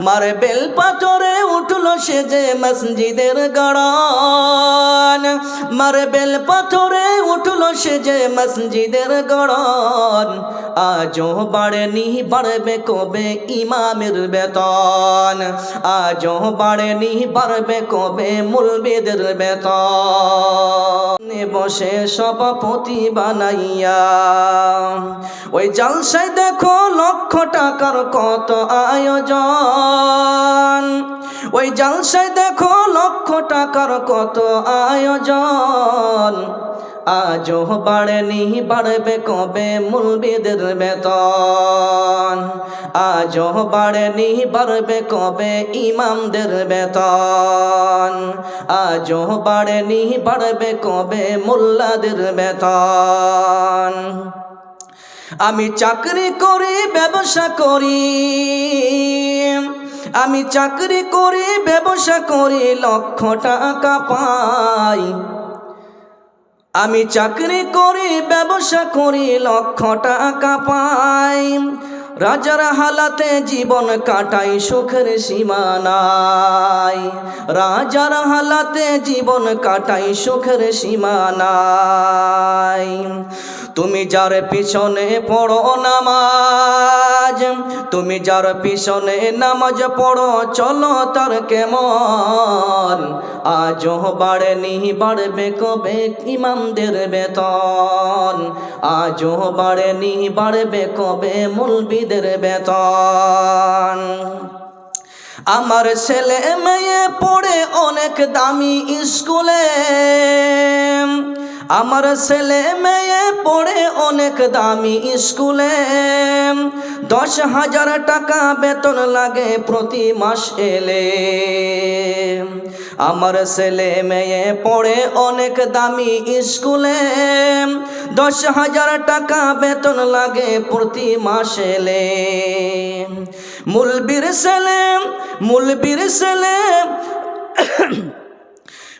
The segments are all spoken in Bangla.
মার বেল পাথরে উঠল সে যে মসজিদের গড়ান। মার বেল পাথরে উঠল সে যে মসজিদের গড়ান। আজও বাড়েনি, বাড়বে কবে ইমামের বেতন? আজও বাড়েনি, বাড়বে কবে মুলবিদের বেতন? বসে সভাপতি বানাইয়া। ওই জালসায় দেখো লক্ষ টাকার কত আয়োজন। ওই জালসায় দেখো লক্ষ টাকার কত আয়োজন? আজও বাড়েনি, বাড়বে কবে মুলবিদের বেতন? আজও বাড়েনি, বাড়বে কবে ইমামদের বেতন? আজও বাড়েনি, বাড়বে কবে মোল্লাদের বেতন? আমি চাকরি করি, ব্যবসা করি। আমি চাকরি করি ব্যবসা করে লক্ষ টাকা পাই। আমি চাকরি করে ব্যবসা করে লক্ষ টাকা পাই। রাজার হালাতে জীবন কাটাই সুখের সীমা নাই রাজার হালাতে জীবন কাটাই সুখের সীমা নাই তুমি যার পিছনে পড়ো নামাজ, তুমি যার পিছনে নামাজ পড়ো, চলো তার কেমন আজও বাড়েনি, বাড়বে কবে ইমামদের বেতন? আজও বাড়েনি, বাড়বে কবে মুলবিদের বেতন? আমার ছেলে মেয়ে পড়ে অনেক দামি স্কুলে। আমার ছেলে মেয়ে পড়ে অনেক দামি স্কুলে। দশ হাজার টাকা বেতন লাগে প্রতি মাস। এলে আমার ছেলে মেয়ে পড়ে অনেক দামি স্কুলে। দশ হাজার টাকা বেতন লাগে প্রতি মাস। এলে মুলবির ছেলে মুলবির ছেলে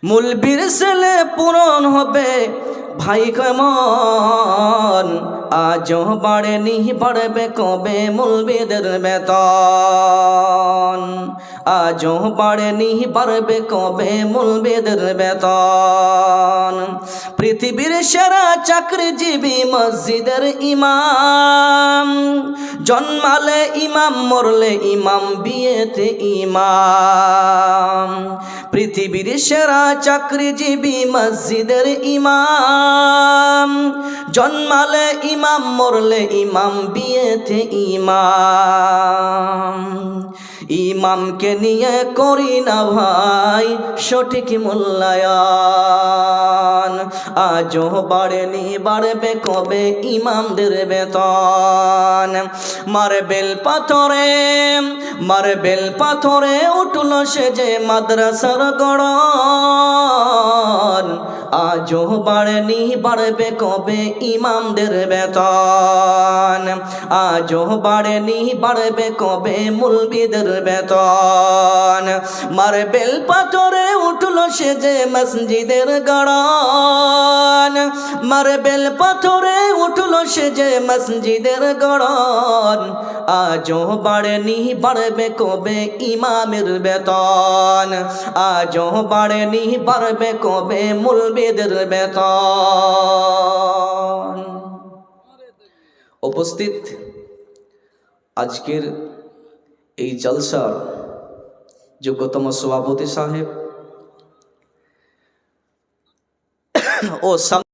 মুলবির ছেলে পূরণ হবে। ভাই কেমন? আজও বাড়েনি, বাড়বে কবে মুলবিদের বেতন? আজও বাড়েনি, বাড়বে কবে মুলবিদের বেতন? পৃথিবীর সেরা চাকরিজীবী মসজিদের ইমাম। জন্মালে ইমাম, মরলে ইমাম, বিয়েতে ইমাম। পৃথিবীর সেরা চাকরিজীবী মসজিদের ইমাম। জন্মালে ইমাম, মরলে ইমাম, বিয়েতে ইমাম। ইমামকে নিয়ে করি না ভাই, সঠিক মূল্যায়ন। আজও বাড়েনি, বাড়বে কবে ইমামদের বেতন? মার্বেল পাথরে মার্বেল পাথরে উঠল সে যে মাদ্রাসার গড়ন। আজও বাড়েনি, বাড়বে কবে ইমামদের বেতন? আজও বাড়েনি, বাড়বে কবে মুলবিদের বেতন? মার্বেল পাথরে উঠল সে যে মসজিদের গড়ন। মার্বেল পাথরে উঠল সে যে মসজিদের গড়ন আজও বাড়েনি বাড়বে কবে ইমামের বেতন আজও বাড়েনি বাড়বে কবে মুলবিদের বেতন উপস্থিত আজকের এই জলসার যোগ্যতম সভাপতি সাহেব ও সাম-